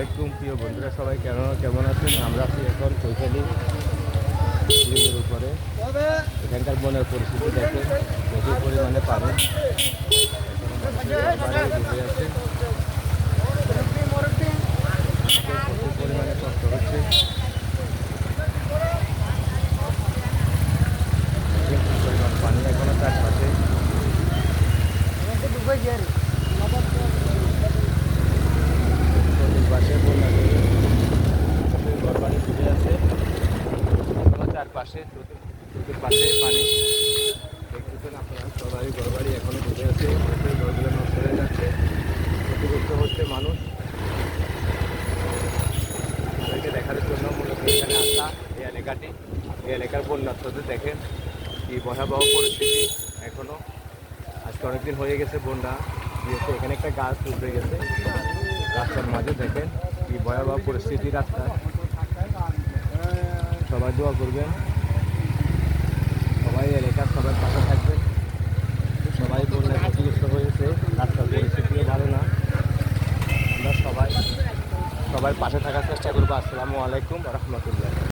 আলাইকুম, প্রিয় বন্ধুরা, সবাই কেন কেমন আছেন? আমরা আছি এখন কৈশালী ব্রিজের উপরে। এখানকার বনের পরিস্থিতি দেখে প্রচুর পরিমাণে পানি প্রচুর পরিমাণে কষ্ট হচ্ছে প্রচুর পরিমাণ পানি এখনও চারপাশে চতুর্পাশে বন্যা ঘর বাড়ি ডুবে আছে চারপাশে চতুর- চতুর্পাশে পানি। দেখতেছেন আপনারা সবাই ঘর বাড়ি এখনও ডুবে আছে ঘরগুলো নষ্ট হয়ে যাচ্ছে। ক্ষতিগ্রস্ত হচ্ছে মানুষ। তাদেরকে দেখার জন্য মূলত এখানে আসা, এই এলাকাটি। এই এলাকার বন্যার্থদের দেখেন কি ভয়াবহ পরিস্থিতি এখনও। আজকে অনেকদিন হয়ে গেছে বন্যা দিয়েছে এখানে একটা গাছ উঠে গেছে। রাস্তার মাঝে দেখেন কি ভয়াবহ পরিস্থিতি রাস্তা সবাই দোয়া করবেন সবাই এলাকার সবার পাশে থাকবেন সবাই বন্যা ক্ষতিগ্রস্ত হয়েছে রাস্তার পরিস্থিতিও ভালো না সবাই পাশে থাকার চেষ্টা করব। আসসালামু আলাইকুম রহমতুল্লাহ।